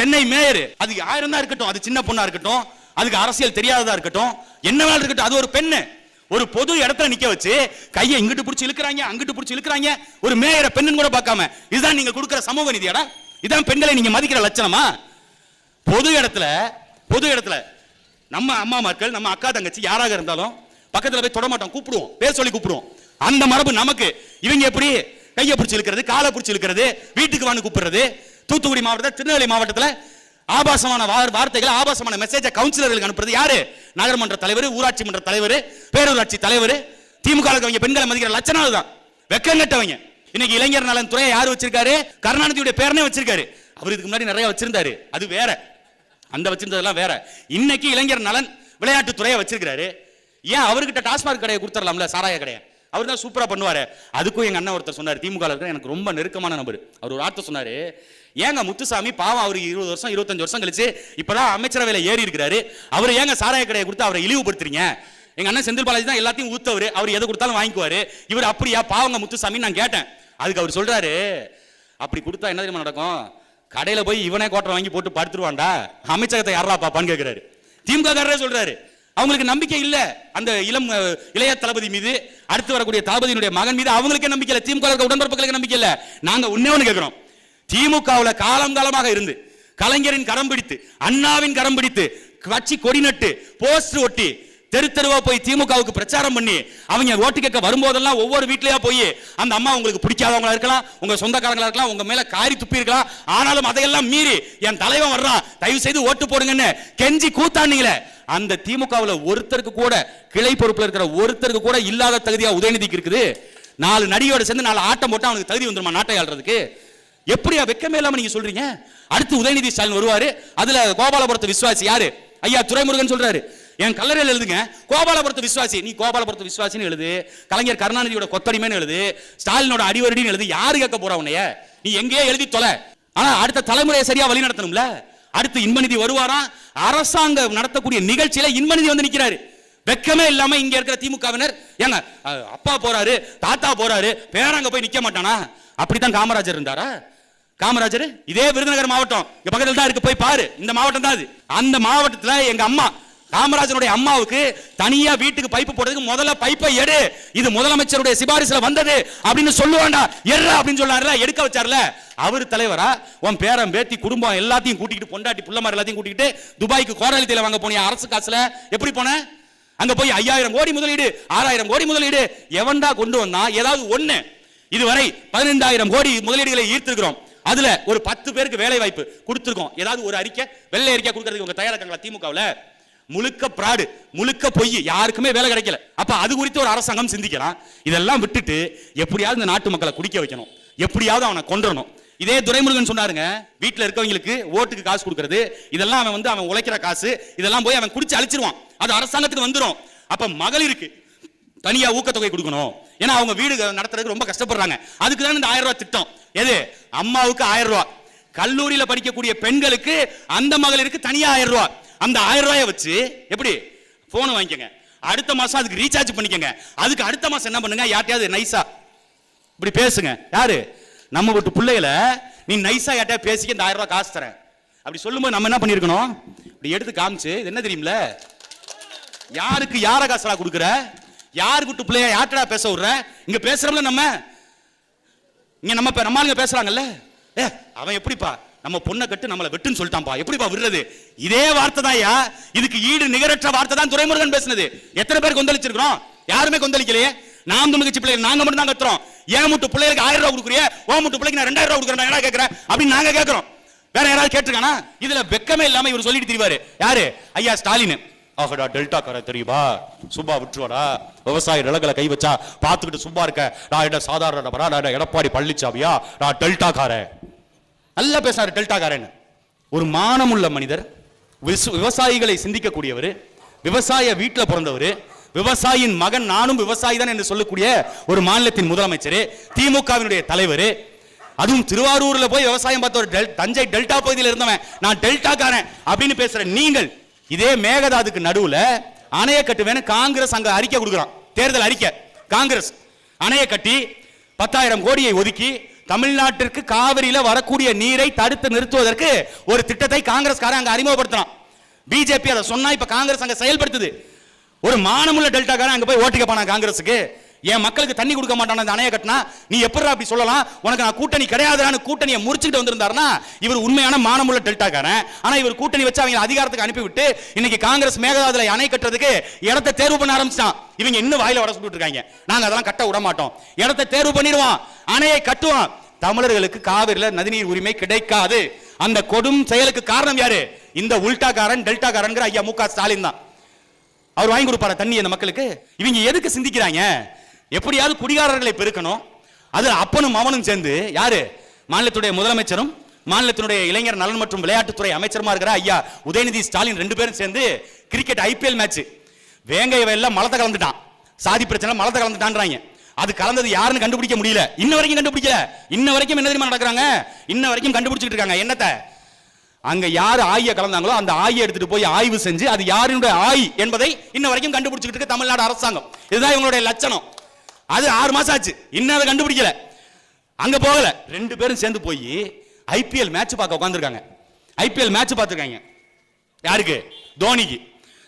Chennai mayor அது ஆயிரம் தான் இருக்கட்டும் அது சின்ன பொண்ணா இருக்கட்டும் அதுக்கு அரசியல் தெரியாததா இருக்கட்டும் என்ன வேலை இருக்கட்டும் அது ஒரு பெண்ணு. ஒரு பொது இடத்துல நிக்க வச்சு கையை இங்கிட்டு பிடிச்சி இழுக்கிறாங்க அங்கிட்டு பிடிச்சி இழுக்கிறாங்க ஒரு மேயரை பெண்ணுன்னு கூட பார்க்காம. இதுதான் நீங்க கொடுக்குற சமூக நீதியாடா? இதான் பெண்களை நீங்க மதிக்கிற லட்சணமா? பொது இடத்துல பொது இடத்துல நம்ம அம்மா மக்கள் நம்ம அக்கா தங்கச்சி யாராக இருந்தாலும் பக்கத்துல போய் தொட மாட்டோம் கூப்பிடுவோம் பேர் சொல்லி கூப்பிடுவோம். அந்த மரபு நமக்கு. இவங்க எப்படி கையை பிடிச்சி இழுக்கிறது காலை பிடிச்சி இழுக்கிறது வீட்டுக்கு வான்னு கூப்பிடுறது தூத்துக்குடி மாவட்டத்தில் திருநெல்வேலி மாவட்டத்துல ஆபாசமான வார்- வார்த்தைகள் ஆபாசமான மெசேஜை கவுன்சிலர்களுக்கு அனுப்புறது யாரு? நகரமன்ற தலைவர் ஊராட்சி மன்ற தலைவர் பேரூராட்சி தலைவர் திமுக அவங்க பெண்களை மதிக்கிற லட்சணம் தான். வெக்கம் கட்டவங்க. இன்னைக்கு இளைஞர் நலன் துறையை யார் வச்சிருக்காரு? கருணாநிதியுடைய பேரனே வச்சிருக்காரு. அவர் இதுக்கு முன்னாடி நிறைய வச்சிருந்தாரு. அது வேற. அந்த வச்சிருந்ததெல்லாம் வேற. இன்னைக்கு இளைஞர் நலன் விளையாட்டு துறையை வச்சிருக்காரு ஏன் அவர்கிட்ட டாஸ்மாக் கடையை கொடுத்துடலாம்ல? சாராய கடையை. அவர் தான் சூப்பராக பண்ணுவார். அதுக்கும் எங்கள் அண்ணன் ஒருத்தர் சொன்னார் திமுக இருக்கிற எனக்கு ரொம்ப நெருக்கமான நபர். அவர் ஒரு வார்த்தை சொன்னார் ஏங்க முத்துசாமி பாவம் அவர் இருபது வருஷம் இருபத்தஞ்சு வருஷம் கழிச்சு இப்பதான் அமைச்சரவையில் ஏறி இருக்கிறாரு. அவர் ஏங்க சாராய கடையை கொடுத்து அவரை இழிவுபடுத்துறீங்க? எங்கள் அண்ணன் செந்தில் பாலாஜி தான் எல்லாத்தையும் ஊத்தவர். அவர் எதை கொடுத்தாலும் வாங்கிக்குவார். இவர் அப்படியா? பாவங்க முத்துசாமி நான் கேட்டேன். அதுக்கு அவர் சொல்கிறாரு அப்படி கொடுத்தா என்ன தெரியுமா நடக்கும்? கடையில் போய் இவனே கோட்டை வாங்கி போட்டு படுத்துருவான்டா. அமைச்சகத்தை யாரா பாப்பான்னு கேட்குறாரு திமுக காரரே சொல்கிறாரு அவங்களுக்கு நம்பிக்கை இல்ல. அந்த இளம் இளைய தளபதி மீது அடுத்து வரக்கூடிய தளபதியினுடைய மகன் மீது அவங்களுக்கே நம்பிக்கை இல்ல. திமுக உடன்பிறப்புகளுக்கு நம்பிக்கை இல்ல. நாங்க உன்னே ஒண்ணு கேட்கிறோம் திமுகவுல காலம் காலமாக இருந்து கலைஞரின் கரம் பிடித்து அண்ணாவின் கரம் பிடித்து கட்சி கொடி நட்டு போஸ்டர் ஒட்டி தெரு தெருவா போய் திமுகவுக்கு பிரச்சாரம் பண்ணி அவங்க ஓட்டு கேட்க வரும்போதெல்லாம் ஒவ்வொரு வீட்லயா போய் அந்த அம்மா உங்களுக்கு பிடிக்காதவங்களா இருக்கலாம் உங்க சொந்தக்காரங்களா இருக்கலாம் உங்க மேல காரி துப்பி இருக்கலாம். ஆனாலும் அதையெல்லாம் மீறி என் தலைவன் வர்றான். தயவு செய்து ஓட்டு போடுங்கன்னு கெஞ்சி கூத்தாண்டிங்களே. அந்த திமுகவில் ஒருத்தருக்கு கூட கிளை பொறுப்பில் இருக்கிற ஒருத்தருக்கு கூட இல்லாத தகுதியாக உதயநிதிக்கு இருக்குது. நாலு நடிகையோட சேர்ந்து நாலு ஆட்டம் போட்டால் அவனுக்கு தகுதி வந்துருமா நாட்டை ஆள்றதுக்கு? எப்படியா வெக்கமே இல்லாமல் நீங்கள் சொல்றீங்க? அடுத்து உதயநிதி ஸ்டாலின் வருவார். அதில் கோபாலபுரத்து விசுவாசி யாரு? ஐயா துரைமுருகன் சொல்றாரு. என் கல்லறையில் எழுதுங்க. கோபாலபுரத்து விசுவாசி நீ கோபாலபுரத்து விசுவாசின்னு எழுது. கலைஞர் கருணாநிதியோட கொத்தடிமைன்னு எழுது. ஸ்டாலினோட அடிவரடின்னு எழுது. யாரு கேட்க போறா உன்னைய? நீ எங்கேயே எழுதி தொலை. ஆனா அடுத்த தலைமுறையை சரியா வழி நடத்தணும்ல? அடுத்து இன்பநிதி வருவாராம் அரசாங்கம் நடத்தக்கூடிய நிகழ்ச்சியில இன்பநிதி வந்து நிக்கிறாரு. வெக்கமே இல்லாம இங்க இருக்கிற திமுகவினர் ஏங்க அப்பா போறாரு தாத்தா போறாரு பேரங்க போய் நிக்க மாட்டானா? அப்படித்தான் காமராஜர் இருந்தாரா? காமராஜர் இதே விருதுநகர் மாவட்டம் இங்க பக்கத்துல தான் இருக்கு போய் பாரு. இந்த மாவட்டம் தான் அது. அந்த மாவட்டத்துல எங்க அம்மா காமராஜனுடைய அம்மாவுக்கு தனியா வீட்டுக்கு பைப்பு போடுறதுக்கு முதல்ல பைப்பை எடு. இது முதலமைச்சருடைய சிபாரிசுல வந்தது அப்படின்னு சொல்லுவாண்டா எர்ரா அப்படின்னு சொல்லாருல எடுக்க வச்சார்ல. அவர் தலைவரா உன் பேரன் பேத்தி குடும்பம் எல்லாத்தையும் கூட்டிகிட்டு பொண்டாட்டி பிள்ளைமார் எல்லாத்தையும் கூட்டிக்கிட்டு துபாய்க்கு கோராளி தேயிலை வாங்க போனியா? அரசு காசுல. எப்படி போன? அங்க போய் ஐயாயிரம் கோடி முதலீடு ஆறாயிரம் கோடி முதலீடு. எவன்டா கொண்டு வந்தா ஏதாவது ஒண்ணு. இதுவரை பதினைந்தாயிரம் கோடி முதலீடுகளை ஈர்த்திருக்கிறோம். அதுல ஒரு பத்து பேருக்கு வேலை வாய்ப்பு கொடுத்துருக்கோம். ஏதாவது ஒரு அறிக்கை வெள்ளை அறிக்கை கொடுக்கறதுக்கு உங்க தயாரா திமுகவில்? முழுக்க பிராடு முழுக்க பொய் யாருக்குமே வேலை கிடைக்கல. அப்ப அது குறித்து ஒரு அரசாங்கம் சிந்திக்கலாம் இதெல்லாம் விட்டுட்டு எப்படியாவது இந்த நாட்டு மக்களை குடிக்க வைக்கணும். எப்படியாவது அவனை கொன்றணும். இதே துரைமுருகன் சொன்னாருங்க வீட்டில் இருக்கவங்களுக்கு ஓட்டுக்கு காசு கொடுக்கறது இதெல்லாம் அவன் வந்து அவன் உழைக்கிற காசு இதெல்லாம் போய் அவன் குடிச்சு அழிச்சிருவான். அது அரசாங்கத்துக்கு வந்துடும் அப்ப மகளிருக்கு தனியா ஊக்கத்தொகை கொடுக்கணும். ஏன்னா அவங்க வீடு நடத்துறதுக்கு ரொம்ப கஷ்டப்படுறாங்க. அதுக்கு தான் இந்த ஆயிரம் ரூபாய் திட்டம். எது? அம்மாவுக்கு ஆயிரம் ரூபாய். கல்லூரியில படிக்கக்கூடிய பெண்களுக்கு அந்த மகளிருக்கு தனியா ஆயிரம் ரூபாய். அந்த ஆயிரம் ரூபாயை வச்சு எப்படி? போன் வாங்கிக்கங்க. அடுத்த மாசம் அதுக்கு ரீசார்ஜ் பண்ணிக்கங்க. அதுக்கு அடுத்த மாசம் என்ன பண்ணுங்க? யார்ட்டையாவது நைஸா இப்படி பேசுங்க. யாரு? நம்ம வீட்டு பிள்ளைகளை நீ நைஸா யார்ட்டையா பேசிக்க இந்த ஆயிரம் ரூபாய் காசு தரேன். அப்படி சொல்லும்போது நம்ம என்ன பண்ணிருக்கணும் இப்படி எடுத்து காமிச்சு இது என்ன தெரியுமில? யாருக்கு யார காசுடா கொடுக்குற? யார் விட்டு பிள்ளைய யார்ட்டடா பேச விடுற? இங்க பேசுறோம்ல நம்ம. இங்க நம்ம இப்ப நம்ம ஆளுங்க பேசுறாங்கல்ல. ஏ அவன் எப்படிப்பா? நம்ம பொண்ணை கட்டு நம்மளை வெட்டுன்னு சொல்லிட்டான்ப்பா எப்படிப்பா விடுறது? இதே வார்த்தை தான்யா இதுக்கு ஈடு நிகரற்ற வார்த்தை தான் துரைமுருகன் பேசுனது. எத்தனை பேர் கொந்தளிச்சிருக்கிறோம்? யாருமே கொந்தளிக்கலையே. நாம் துணுக்கச்சி பிள்ளைகள் நாங்க மட்டும் தான் கத்துறோம். ஏன் முட்டு பிள்ளைகளுக்கு ஆயிரம் ரூபாய் கொடுக்குறிய? ஓ முட்டு பிள்ளைக்கு நான் ரெண்டாயிரம் ரூபாய் கொடுக்குறேன் என்ன கேட்கிறேன் அப்படின்னு நாங்க கேட்கிறோம் வேற யாராவது கேட்டிருக்கானா? இதுல வெக்கமே இல்லாம இவர் சொல்லிட்டு தெரிவாரு. யாரு? ஐயா ஸ்டாலின். ஆகடா டெல்டா காரை தெரியுமா? சும்மா விட்டுருவாடா. விவசாய நிலங்களை கை வச்சா பார்த்துக்கிட்டு சும்மா இருக்க. நான் என்ன சாதாரண நபரா? நான் எடப்பாடி பழனிசாமியா நான் டெல்டா காரன். நல்லா பேசுறாரு டெல்டாக்காரன் ஒரு மானமுள்ள மனிதர் விசு- விவசாயிகளை சிந்திக்கக்கூடியவர் விவசாய வீட்டில் பிறந்தவர் விவசாயியின் மகன் நானும் விவசாயி தான் என்று சொல்லக்கூடிய ஒரு மாநிலத்தின் முதலமைச்சர் திமுகவினுடைய தலைவர் அதுவும் திருவாரூரில் போய் விவசாயம் பார்த்த ஒரு டெல்- தஞ்சை டெல்டா பகுதியில் இருந்தவன் நான் டெல்டாக்காரன் அப்படின்னு பேசுற நீங்கள் இதே மேகதாதுக்கு நடுவில் அணையை கட்டுவேன்னு காங்கிரஸ் அங்கே அறிக்கை கொடுக்குறான் தேர்தல் அறிக்கை காங்கிரஸ். அணையை கட்டி பத்தாயிரம் கோடியை ஒதுக்கி தமிழ்நாட்டிற்கு காவிரியில வரக்கூடிய நீரை தடுத்து நிறுத்துவதற்கு ஒரு திட்டத்தை காங்கிரஸ்காரன் அங்கே அறிமுகப்படுத்தலாம் பிஜேபி அதை சொன்னா இப்ப காங்கிரஸ் அங்க செயல்படுத்துது. ஒரு மானமுள்ள டெல்டாக்காரன் அங்க போய் ஓட்டுக்க போனான் காங்கிரஸுக்கு. என் மக்களுக்கு தண்ணி கொடுக்க மாட்டான அந்த அணையை கட்டினா நீ எப்படிடா அப்படி சொல்லலாம்? உனக்கு நான் கூட்டணி கிடையாதுன்னு கூட்டணியை முறிச்சுட்டு வந்திருந்தாருன்னா இவர் உண்மையான மானமுள்ள டெல்டாக்காரன். ஆனா இவர் கூட்டணி வச்சு அவங்க அதிகாரத்துக்கு அனுப்பிவிட்டு இன்னைக்கு காங்கிரஸ் மேகதாதுல அணை கட்டுறதுக்கு இடத்தை தேர்வு பண்ண ஆரம்பிச்சான் இவங்க இன்னும் வாயில வர சொல்லிட்டு இருக்காங்க. நாங்க அதெல்லாம் கட்ட விட மாட்டோம். இடத்தை தேர்வு பண்ணிடுவோம். அணையை கட்டுவான் தமிழர்களுக்கு காவிரியில நதிநீர் உரிமை கிடைக்காது. அந்த கொடும் செயலுக்கு காரணம் யாரு? இந்த உல்டாக்காரன் டெல்டாக்காரன் ஐயா மு க ஸ்டாலின் தான். அவர் வாங்கி கொடுப்பாரு தண்ணி அந்த மக்களுக்கு? இவங்க எதுக்கு சிந்திக்கிறாங்க? எப்படியாவது குடிகாரர்களை பெருக்கணும். அது அப்பனும் மவனும் சேர்ந்து யாரு? மாநிலத்துடைய முதலமைச்சரும் மாநிலத்தினுடைய இளைஞர் நலன் மற்றும் விளையாட்டுத்துறை அமைச்சருமா இருக்கிற ஐயா உதயநிதி ஸ்டாலின் ரெண்டு பேரும் சேர்ந்து கிரிக்கெட் ஐபிஎல் மேட்ச் வேங்கை வயல்ல மலத்தை கலந்துட்டான். சாதி பிரச்சனை மலத்தை கலந்துட்டான்றாங்க. அது கலந்தது யாருன்னு கண்டுபிடிக்க முடியல. இன்ன வரைக்கும் கண்டுபிடிக்கல. இன்ன வரைக்கும் என்ன தெரியுமா நடக்கிறாங்க? இன்ன வரைக்கும் கண்டுபிடிச்சிட்டு இருக்காங்க. என்னத்தை? அங்க யார் ஆய கலந்தாங்களோ அந்த ஆயை எடுத்துட்டு போய் ஆய்வு செஞ்சு அது யாருடைய ஆய் என்பதை இன்ன வரைக்கும் கண்டுபிடிச்சிட்டு இருக்கு தமிழ்நாடு அரசாங்கம். இதுதான் இவங்களுடைய லட்சணம். அது ஆறு மாசம் ஆச்சு. இன்னும் அதை கண்டுபிடிக்கல. அங்க போகல. ரெண்டு பேரும் சேர்ந்து போய் ஐபிஎல் மேட்ச் பார்க்க உட்காந்துருக்காங்க ஐபிஎல் மேட்ச் பார்த்துருக்காங்க. யாருக்கு? தோனிக்கு.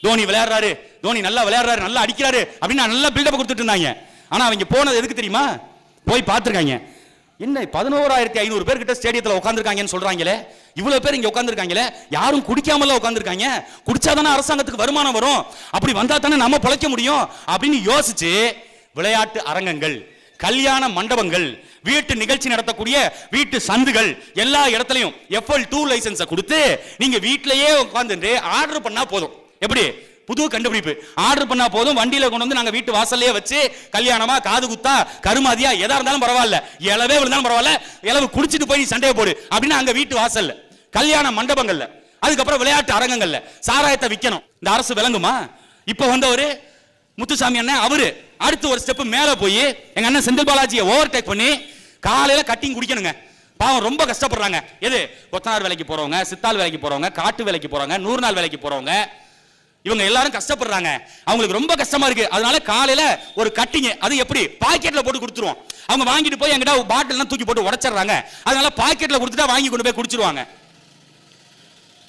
தோனி விளையாடுறாரு. தோனி நல்லா விளையாடுறாரு. நல்லா அடிக்கிறாரு. அப்படின்னு நல்லா பில்டப் கொடுத்துட்டு இருந்தாங்க. ஆனா அவங்க போனது எதுக்கு தெரியுமா? போய் பார்த்துருக்காங்க. என்ன பதினோராயிரத்தி ஐநூறு பேர் கிட்ட ஸ்டேடியத்தில் உட்காந்துருக்காங்கன்னு சொல்றாங்களே. இவ்வளவு பேர் இங்க உட்காந்துருக்காங்களே யாரும் குடிக்காமல உட்காந்துருக்காங்க குடிச்சாதானே அரசாங்கத்துக்கு வருமானம் வரும். அப்படி வந்தா தானே நம்ம பிழைக்க முடியும். அப்படின்னு யோசிச்சு விளையாட்டு அரங்கங்கள் கல்யாண மண்டபங்கள் வீட்டு நிகழ்ச்சி நடத்தக்கூடிய வீட்டு சந்துகள் எல்லா இடத்துலையும் எஃப்எல் டூ லைசன்ஸை கொடுத்து நீங்க வீட்டிலேயே உட்காந்துட்டு ஆர்டர் பண்ணா போதும். எப்படி? புது கண்டுபிடிப்பு. ஆர்டர் பண்ணா போதும். வண்டியில கொண்டு வந்து நாங்க வீட்டு வாசல்லையே வச்சு கல்யாணமா காது குத்தா கருமாதியா எதா இருந்தாலும் பரவாயில்ல. இளவே விழுந்தாலும் பரவாயில்ல. இளவு குடிச்சிட்டு போய் நீ சண்டையை போடு. அப்படின்னு அங்க வீட்டு வாசல்ல. கல்யாண மண்டபங்கள்ல. அதுக்கப்புறம் விளையாட்டு அரங்கங்கள்ல. சாராயத்தை விற்கணும் இந்த அரசு விளங்குமா? இப்ப வந்தவரு முத்துசாமி அண்ணன் அவரு அடுத்து ஒரு ஸ்டெப் மேலே போய் எங்க அண்ணன் செந்தில் பாலாஜியை ஓவர் டேக் பண்ணி காலையில் கட்டிங் குடிக்கணுங்க. பாவம் ரொம்ப கஷ்டப்படுறாங்க. எது? கொத்தனார் வேலைக்கு போறவங்க சித்தாள் வேலைக்கு போறவங்க காட்டு வேலைக்கு போறவங்க நூறு நாள் வேலைக்கு போறவங்க. இவங்க எல்லாரும் கஷ்டப்படுறாங்க. அவங்களுக்கு ரொம்ப கஷ்டமா இருக்கு. அதனால காலையில ஒரு கட்டிங் அது எப்படி? பாக்கெட்ல போட்டு கொடுத்துருவோம். அவங்க வாங்கிட்டு போய் எங்கிட்ட பாட்டில் தூக்கி போட்டு உடச்சிடுறாங்க. அதனால பாக்கெட்ல கொடுத்துட்டா வாங்கி கொண்டு போய் குடிச்சிருவாங்க.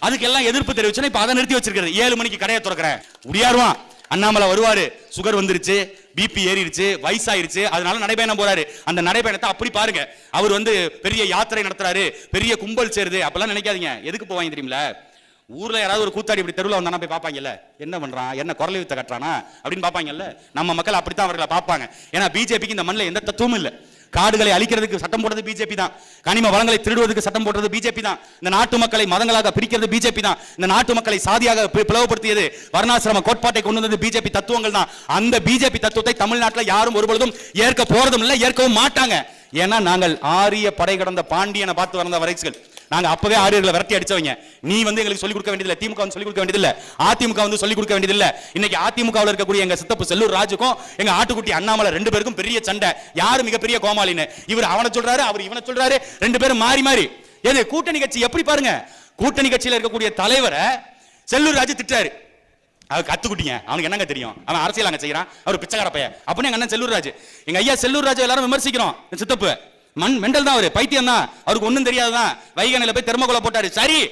அதுக்கெல்லாம் எதிர்ப்பு தெரிவிச்சுன்னா இப்ப அதை நிறுத்தி வச்சிருக்காரு ஏழு மணிக்கு கடையை திறக்கிறேன். முடியாருவான். அண்ணாமலை வருவாரு. சுகர் வந்துருச்சு. பிபி ஏறிடுச்சு வயசாயிருச்சு அதனால நடைபயணம் போறாரு. அந்த நடைபயணத்தை அப்படி பாருங்க. அவர் வந்து பெரிய யாத்திரை நடத்துறாரு பெரிய கும்பல் சேருது. அப்பெல்லாம் நினைக்காதீங்க. எதுக்கு போவாங்க தெரியுமில ஊர்ல யாராவது ஒரு கூத்தாடி இப்படி தெருவில் வந்தானா போய் பார்ப்பாங்கல்ல என்ன பண்றான்? என்ன குரல் வித்த கட்டுறானா? அப்படின்னு பார்ப்பாங்கல்ல நம்ம மக்கள் அப்படித்தான் அவர்களை பார்ப்பாங்க. ஏன்னா பிஜேபிக்கு இந்த மண்ணில் எந்த தத்துவமும் இல்லை. காடுகளை அழிக்கிறதுக்கு சட்டம் போடுறது பிஜேபி தான். கனிம வளங்களை திருடுவதற்கு சட்டம் போடுறது பிஜேபி தான். இந்த நாட்டு மக்களை மதங்களாக பிரிக்கிறது பிஜேபி தான். இந்த நாட்டு மக்களை சாதியாக பிளவுபடுத்தியது வர்ணாசிரம கோட்பாட்டை கொண்டு வந்தது பிஜேபி தத்துவங்கள் தான். அந்த பிஜேபி தத்துவத்தை தமிழ்நாட்டில் யாரும் ஒருபொழுதும் ஏற்க போறதும் இல்லை ஏற்கவும் மாட்டாங்க. ஏன்னா நாங்கள் ஆரிய படை கடந்த பாண்டியனை பார்த்து வந்த வரைசுகள் நாங்க அப்பவே ஆரியர்களை விரட்டி அடிச்சவங்க. நீ வந்து எங்களுக்கு சொல்லிக் கொடுக்க வேண்டியதில்லை. திமுக வந்து சொல்லிக் கொடுக்க வேண்டியதில்லை. அதிமுக வந்து சொல்லிக் கொடுக்க வேண்டியதில்லை. இன்னைக்கு அதிமுகவில் இருக்கக்கூடிய எங்க சித்தப்பு செல்லூர் ராஜுக்கும் எங்க ஆட்டுக்குட்டி அண்ணாமலை ரெண்டு பேருக்கும் பெரிய சண்டை. யாரு மிகப்பெரிய கோமாளின்னு? இவர் அவனை சொல்றாரு அவர் இவனை சொல்றாரு. ரெண்டு பேரும் மாறி மாறி. எது கூட்டணி கட்சி எப்படி பாருங்க? கூட்டணி கட்சியில் இருக்கக்கூடிய தலைவரை செல்லூர் ராஜு திட்டாரு அவர் கத்துக்குட்டிங்க. அவனுக்கு என்னங்க தெரியும்? அவன் அரசியல் அங்கே செய்கிறான் அவர் பிச்சைக்கார பையன். அப்படின்னு எங்க அண்ணன் செல்லூர் ராஜு? எங்க ஐயா செல்லூர் ராஜு எல்லாரும் விமர்சிக்கிறோம். சித்தப்பு. மண் மெண்டல் தான் அவர். பைத்தியம் தான். அவருக்கு ஒண்ணும் தெரியாதுதான். வைகனையில போய் தெர்மகோல போட்டாரு. சரி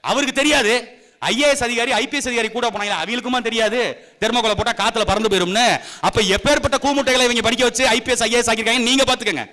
அவருக்கு தெரியாது. ஐஏஎஸ் அதிகாரி ஐபிஎஸ் அதிகாரி கூட போனாங்க அவங்களுக்குமா தெரியாது. தெர்மகோல போட்டா காத்துல பறந்து போயிரும்னு. அப்ப எப்பேற்பட்ட கூமுட்டைகளை இவங்க படிக்க வச்சு ஐபிஎஸ் ஐஏஎஸ் ஆக்கியிருக்காங்க நீங்க பாத்துக்கங்க.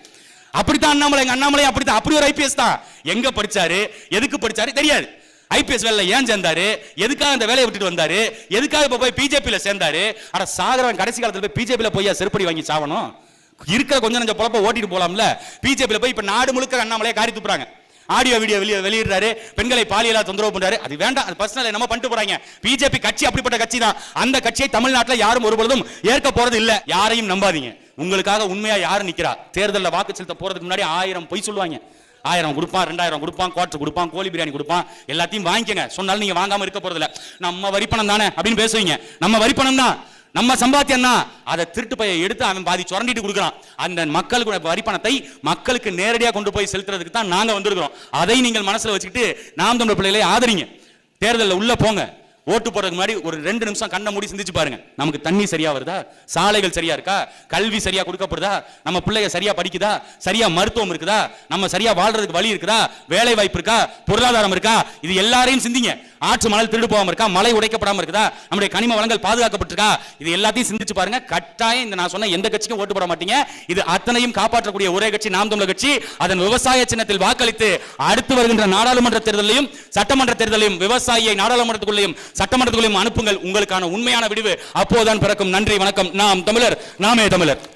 அப்படித்தான் அண்ணாமலை எங்க அண்ணாமலை அப்படித்தான். அப்படி ஒரு ஐபிஎஸ் தான். எங்க படிச்சாரு? எதுக்கு படிச்சாரு? தெரியாது. ஐபிஎஸ் வேலையில் ஏன் சேர்ந்தாரு? எதுக்காக அந்த வேலையை விட்டுட்டு வந்தாரு? எதுக்காக இப்போ போய் பிஜேபியில் சேர்ந்தாரு? ஆனால் சாகரவன் கடைசி காலத்தில் போய் பிஜேபியில் போய் செருப்படி வாங்கி சாவணும் இருக்கிற கொஞ்சம் நஞ்ச பொழப்ப ஓட்டிட்டு போலாம்ல? பிஜேபியில் போய் இப்போ நாடு முழுக்க அண்ணாமலையை காரி துப்புறாங்க. ஆடியோ வீடியோ வெளியே வெளியிடுறாரு. பெண்களை பாலியலா தொந்தரவு பண்றாரு. அது வேண்டாம் அது பர்சனல் நம்ம பண்ணிட்டு போறாங்க. பிஜேபி கட்சி அப்படிப்பட்ட கட்சி தான். அந்த கட்சியை தமிழ்நாட்டில் யாரும் ஒருபொழுதும் ஏற்க போறது இல்ல. யாரையும் நம்பாதீங்க. உங்களுக்காக உண்மையா யார் நிக்கிறா? தேர்தலில் வாக்கு செலுத்த போறதுக்கு முன்னாடி ஆயிரம் பொய் சொல்லுவாங்க. ஆயிரம் கொடுப்பான் ரெண்டாயிரம் கொடுப்பான் குவார்டர் கொடுப்பான் கோழி பிரியாணி கொடுப்பான். எல்லாத்தையும் வாங்கிக்கங்க. சொன்னாலும் நீங்க வாங்காம இருக்க போறதில்ல. நம்ம வரிப்பணம் தானே அப்படின்னு பேசுவீங்க. நம்ம வரிப்பணம் தான். நம்ம சம்பாத்தியம் தான் அதை திருட்டு பைய எடுத்து அவன் பாதி சுரண்டிட்டு கொடுக்குறான். அந்த மக்களுக்கு பணத்தை மக்களுக்கு நேரடியாக கொண்டு போய் செலுத்துறதுக்கு தான் நாங்கள் வந்திருக்கிறோம். அதை நீங்கள் மனசில் வச்சுக்கிட்டு நாம் தமிழ் பிள்ளைகளை ஆதரிங்க. தேர்தலில் உள்ளே போங்க. ஓட்டு போடுறதுக்கு முன்னாடி ஒரு ரெண்டு நிமிஷம் கண்ணை மூடி சிந்திச்சு பாருங்க. நமக்கு தண்ணி சரியா வருதா? சாலைகள் சரியா இருக்கா? கல்வி சரியா கொடுக்கப்படுதா? நம்ம பிள்ளைய சரியா படிக்குதா? சரியா மருத்துவம் இருக்குதா? நம்ம சரியா வாழ்றதுக்கு வழி இருக்குதா? வேலை வாய்ப்பு இருக்கா? பொருளாதாரம் இருக்கா? இது எல்லாரையும் சிந்திங்க. ஆற்று மணல் திருடு போகாம இருக்கா? மலை உடைக்கப்படாம இருக்குதா? நம்முடைய கனிம வளங்கள் பாதுகாக்கப்பட்டிருக்கா? இது எல்லாத்தையும் சிந்திச்சு பாருங்க. கட்டாயம் இந்த நான் சொன்ன எந்த கட்சிக்கும் ஓட்டு போட மாட்டீங்க. இது அத்தனையும் காப்பாற்றக்கூடிய ஒரே கட்சி நாம் தமிழர் கட்சி. அதன் விவசாய சின்னத்தில் வாக்களித்து அடுத்து வருகின்ற நாடாளுமன்ற தேர்தலையும் சட்டமன்ற தேர்தலையும் விவசாயியை நாடாளுமன்றத்துக்குள்ளேயும் சட்டமன்றத்துக்குள்ளேயும் அனுப்புங்கள் உங்களுக்கான உண்மையான விடிவு அப்போதான் பிறக்கும். நன்றி வணக்கம். நாம் தமிழர் நாமே தமிழர்.